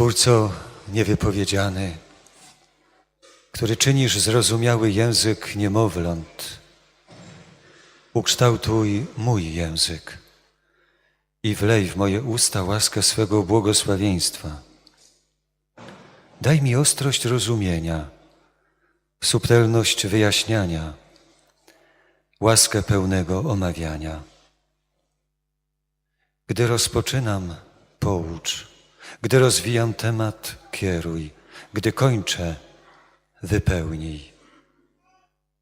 Stwórco niewypowiedziany, który czynisz zrozumiały język niemowląt, ukształtuj mój język i wlej w moje usta łaskę swego błogosławieństwa. Daj mi ostrość rozumienia, subtelność wyjaśniania, łaskę pełnego omawiania. Gdy rozpoczynam, poucz. Gdy rozwijam temat, kieruj. Gdy kończę, wypełnij.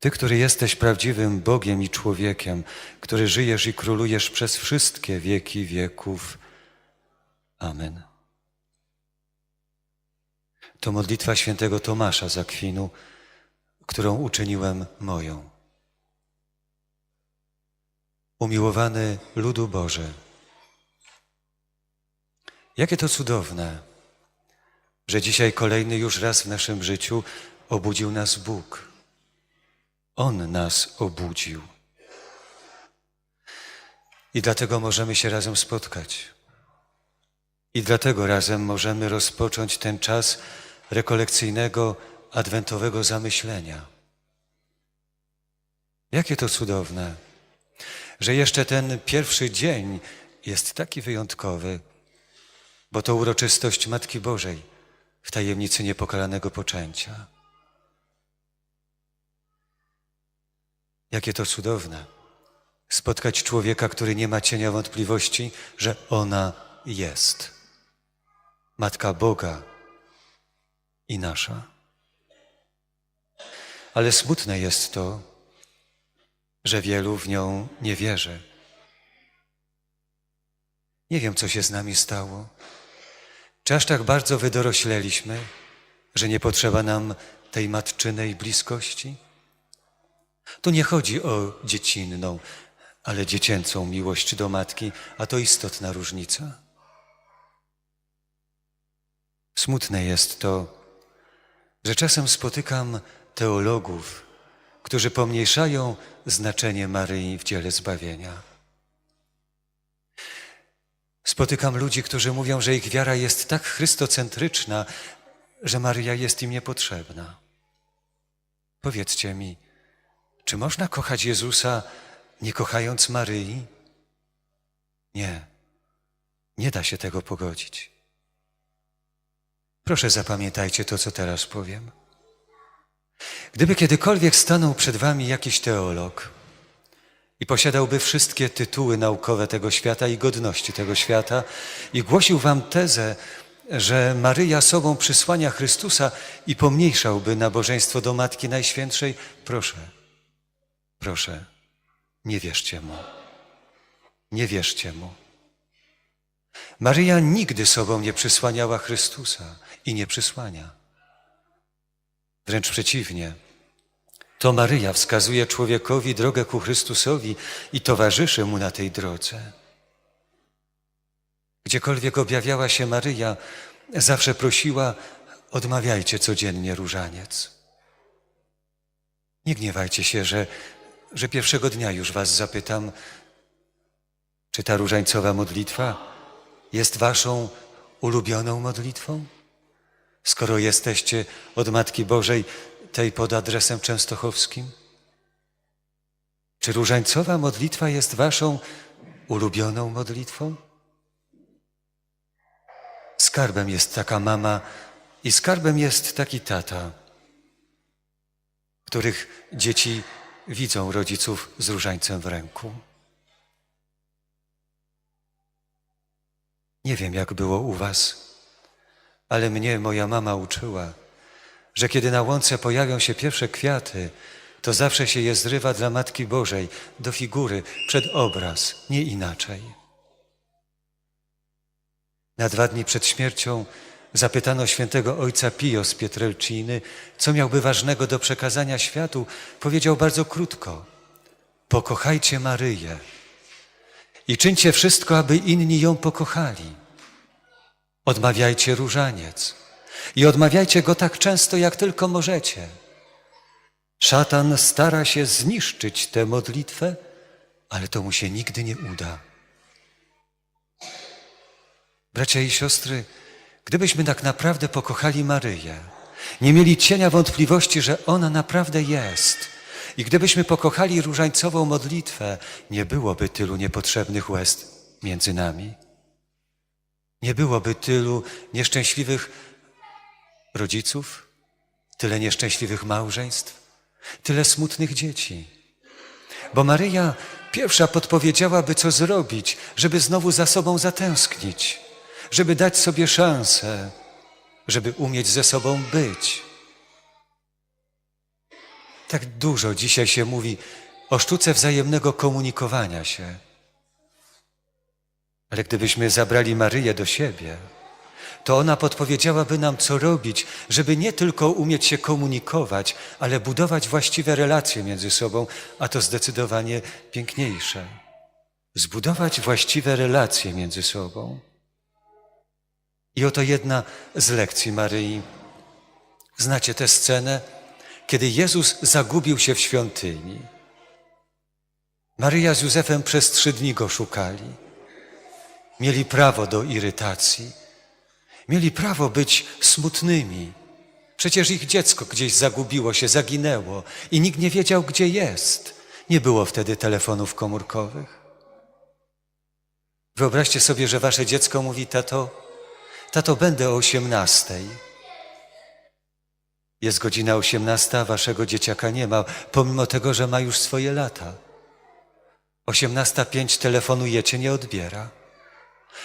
Ty, który jesteś prawdziwym Bogiem i człowiekiem, który żyjesz i królujesz przez wszystkie wieki wieków. Amen. To modlitwa świętego Tomasza z Akwinu, którą uczyniłem moją. Umiłowany ludu Boże, Jakie to cudowne, że dzisiaj kolejny już raz w naszym życiu obudził nas Bóg. On nas obudził. I dlatego możemy się razem spotkać. I dlatego razem możemy rozpocząć ten czas rekolekcyjnego, adwentowego zamyślenia. Jakie to cudowne, że jeszcze ten pierwszy dzień jest taki wyjątkowy, bo to uroczystość Matki Bożej w tajemnicy niepokalanego poczęcia. Jakie to cudowne spotkać człowieka, który nie ma cienia wątpliwości, że ona jest. Matka Boga i nasza. Ale smutne jest to, że wielu w nią nie wierzy. Nie wiem, co się z nami stało. Czy aż tak bardzo wydorośleliśmy, że nie potrzeba nam tej matczynej bliskości? Tu nie chodzi o dziecinną, ale dziecięcą miłość do matki, a to istotna różnica. Smutne jest to, że czasem spotykam teologów, którzy pomniejszają znaczenie Maryi w dziele zbawienia. Spotykam ludzi, którzy mówią, że ich wiara jest tak chrystocentryczna, że Maryja jest im niepotrzebna. Powiedzcie mi, czy można kochać Jezusa, nie kochając Maryi? Nie, nie da się tego pogodzić. Proszę zapamiętajcie to, co teraz powiem. Gdyby kiedykolwiek stanął przed wami jakiś teolog, i posiadałby wszystkie tytuły naukowe tego świata i godności tego świata i głosił wam tezę, że Maryja sobą przysłania Chrystusa i pomniejszałby nabożeństwo do Matki Najświętszej, proszę, proszę, nie wierzcie mu. Nie wierzcie mu. Maryja nigdy sobą nie przysłaniała Chrystusa i nie przysłania. Wręcz przeciwnie. To Maryja wskazuje człowiekowi drogę ku Chrystusowi i towarzyszy mu na tej drodze. Gdziekolwiek objawiała się Maryja, zawsze prosiła: odmawiajcie codziennie różaniec. Nie gniewajcie się, że, że pierwszego dnia już Was zapytam, czy ta różańcowa modlitwa jest Waszą ulubioną modlitwą? Skoro jesteście od Matki Bożej tej pod adresem częstochowskim? Czy różańcowa modlitwa jest Waszą ulubioną modlitwą? Skarbem jest taka mama i skarbem jest taki tata, których dzieci widzą rodziców z różańcem w ręku. Nie wiem, jak było u Was, ale mnie moja mama uczyła, że kiedy na łące pojawią się pierwsze kwiaty, to zawsze się je zrywa dla Matki Bożej, do figury, przed obraz, nie inaczej. Na dwa dni przed śmiercią zapytano świętego ojca Pio z Pietrelciny, co miałby ważnego do przekazania światu. Powiedział bardzo krótko: Pokochajcie Maryję i czyńcie wszystko, aby inni ją pokochali. Odmawiajcie różaniec i odmawiajcie go tak często, jak tylko możecie. Szatan stara się zniszczyć tę modlitwę, ale to mu się nigdy nie uda. Bracia i siostry, Gdybyśmy tak naprawdę pokochali Maryję, nie mieli cienia wątpliwości, że ona naprawdę jest, i gdybyśmy pokochali różańcową modlitwę, nie byłoby tylu niepotrzebnych łez między nami. Nie byłoby tylu nieszczęśliwych rodziców, tyle nieszczęśliwych małżeństw, tyle smutnych dzieci. Bo Maryja pierwsza podpowiedziałaby, co zrobić, żeby znowu za sobą zatęsknić, żeby dać sobie szansę, żeby umieć ze sobą być. Tak dużo dzisiaj się mówi o sztuce wzajemnego komunikowania się. Ale gdybyśmy zabrali Maryję do siebie, to ona podpowiedziałaby nam, co robić, żeby nie tylko umieć się komunikować, ale budować właściwe relacje między sobą, a to zdecydowanie piękniejsze. Zbudować właściwe relacje między sobą. I oto jedna z lekcji Maryi. Znacie tę scenę, kiedy Jezus zagubił się w świątyni. Maryja z Józefem przez trzy dni go szukali. Mieli prawo do irytacji. Mieli prawo być smutnymi. Przecież ich dziecko gdzieś zagubiło się, zaginęło i nikt nie wiedział, gdzie jest. Nie było wtedy telefonów komórkowych. Wyobraźcie sobie, że wasze dziecko mówi: Tato, tato, będę o osiemnastej. Jest godzina osiemnasta, waszego dzieciaka nie ma, pomimo tego, że ma już swoje lata. Osiemnasta pięć telefonujecie, nie odbiera.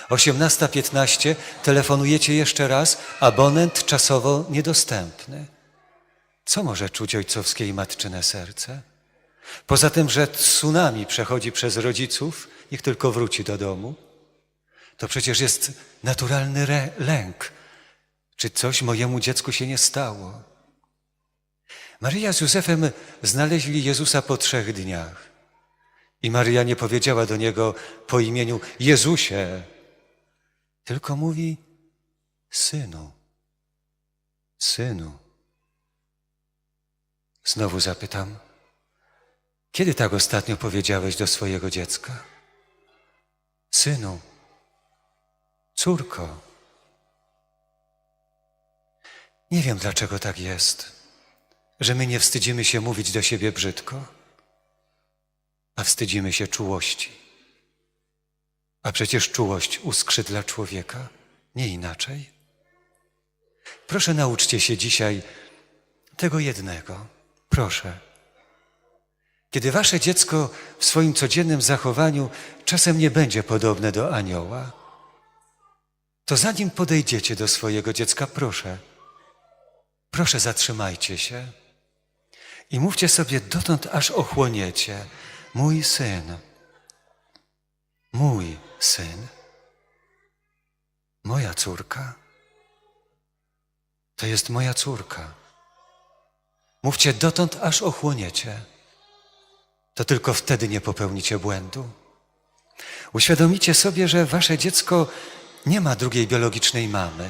18.15 telefonujecie jeszcze raz, abonent czasowo niedostępny. Co może czuć ojcowskie i matczyne serce? Poza tym, że tsunami przechodzi przez rodziców, niech tylko wróci do domu, to przecież jest naturalny lęk. Czy coś mojemu dziecku się nie stało? Maryja z Józefem znaleźli Jezusa po trzech dniach. I Maryja nie powiedziała do niego po imieniu Jezusie, tylko mówi synu, synu. Znowu zapytam, kiedy tak ostatnio powiedziałeś do swojego dziecka? Synu, córko. Nie wiem, dlaczego tak jest, że my nie wstydzimy się mówić do siebie brzydko, a wstydzimy się czułości. A przecież czułość uskrzydla człowieka, nie inaczej. Proszę nauczcie się dzisiaj tego jednego. Proszę. Kiedy wasze dziecko w swoim codziennym zachowaniu czasem nie będzie podobne do anioła, to zanim podejdziecie do swojego dziecka, proszę, proszę zatrzymajcie się i mówcie sobie dotąd, aż ochłoniecie. Mój syn, mój syn, moja córka, to jest moja córka. Mówcie dotąd, aż ochłoniecie. To tylko wtedy nie popełnicie błędu. Uświadomicie sobie, że wasze dziecko nie ma drugiej biologicznej mamy,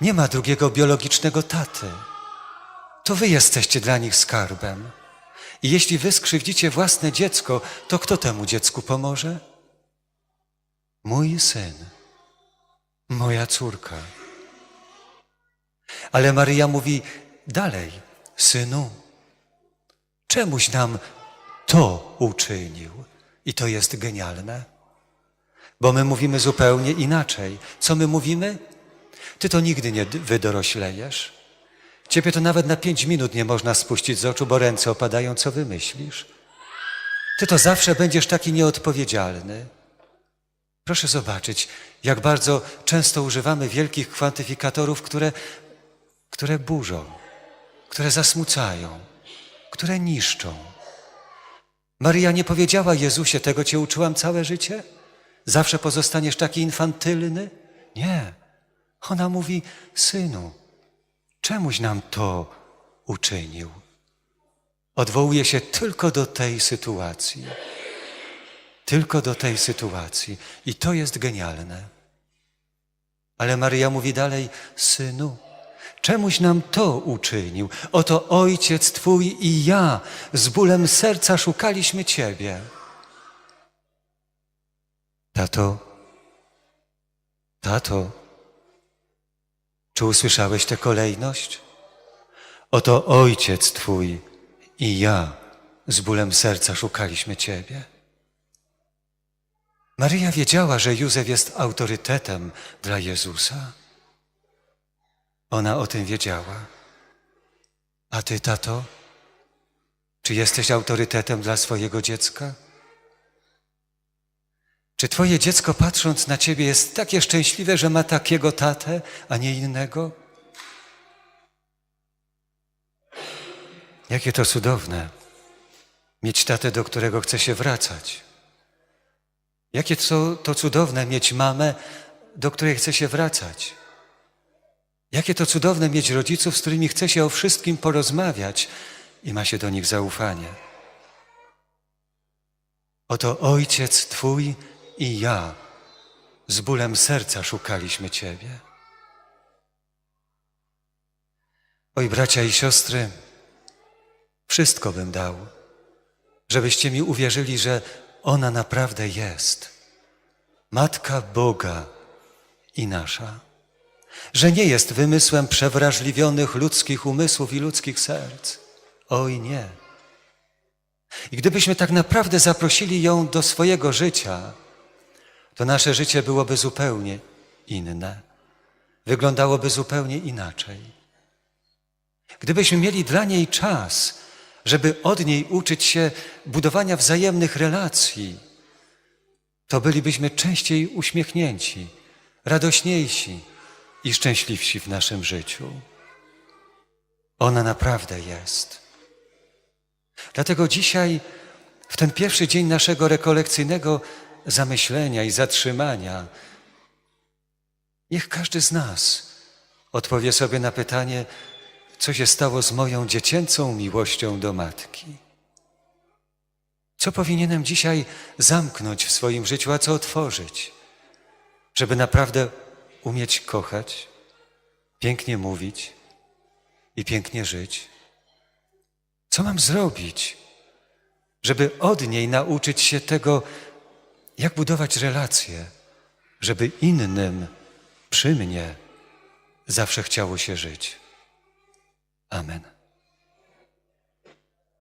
nie ma drugiego biologicznego taty. To wy jesteście dla nich skarbem. I jeśli wy skrzywdzicie własne dziecko, to kto temu dziecku pomoże? Mój syn, moja córka. Ale Maryja mówi dalej, synu, czemuś nam to uczynił? I to jest genialne, bo my mówimy zupełnie inaczej. Co my mówimy? Ty to nigdy nie wydoroślejesz. Ciebie to nawet na pięć minut nie można spuścić z oczu, bo ręce opadają, co wymyślisz. Ty to zawsze będziesz taki nieodpowiedzialny. Proszę zobaczyć, jak bardzo często używamy wielkich kwantyfikatorów, które, które burzą, które zasmucają, które niszczą. Maryja nie powiedziała Jezusie, tego cię uczyłam całe życie? Zawsze pozostaniesz taki infantylny? Nie. Ona mówi, synu, czemuś nam to uczynił? Odwołuje się tylko do tej sytuacji. Tylko do tej sytuacji. I to jest genialne. Ale Maryja mówi dalej, synu, czemuś nam to uczynił. Oto ojciec twój i ja z bólem serca szukaliśmy ciebie. Tato, tato, Czy usłyszałeś tę kolejność? Oto ojciec twój i ja z bólem serca szukaliśmy ciebie. Maryja wiedziała, że Józef jest autorytetem dla Jezusa. Ona o tym wiedziała. A ty, tato, czy jesteś autorytetem dla swojego dziecka? Czy twoje dziecko, patrząc na ciebie, jest takie szczęśliwe, że ma takiego tatę, a nie innego? Jakie to cudowne mieć tatę, do którego chce się wracać. Jakie to, cudowne mieć mamę, do której chce się wracać. Jakie to cudowne mieć rodziców, z którymi chce się o wszystkim porozmawiać i ma się do nich zaufanie. Oto ojciec Twój i ja z bólem serca szukaliśmy Ciebie. Oj, bracia i siostry, wszystko bym dał, żebyście mi uwierzyli, że ona naprawdę jest. Matka Boga i nasza. Że nie jest wymysłem przewrażliwionych ludzkich umysłów i ludzkich serc. Oj nie. I gdybyśmy tak naprawdę zaprosili ją do swojego życia, to nasze życie byłoby zupełnie inne. Wyglądałoby zupełnie inaczej. Gdybyśmy mieli dla niej czas, żeby od niej uczyć się budowania wzajemnych relacji, to bylibyśmy częściej uśmiechnięci, radośniejsi i szczęśliwsi w naszym życiu. Ona naprawdę jest. Dlatego dzisiaj, w ten pierwszy dzień naszego rekolekcyjnego zamyślenia i zatrzymania, niech każdy z nas odpowie sobie na pytanie, co się stało z moją dziecięcą miłością do matki. Co powinienem dzisiaj zamknąć w swoim życiu, a co otworzyć, żeby naprawdę umieć kochać, pięknie mówić i pięknie żyć? Co mam zrobić, żeby od niej nauczyć się tego, jak budować relacje, żeby innym przy mnie zawsze chciało się żyć? Amen.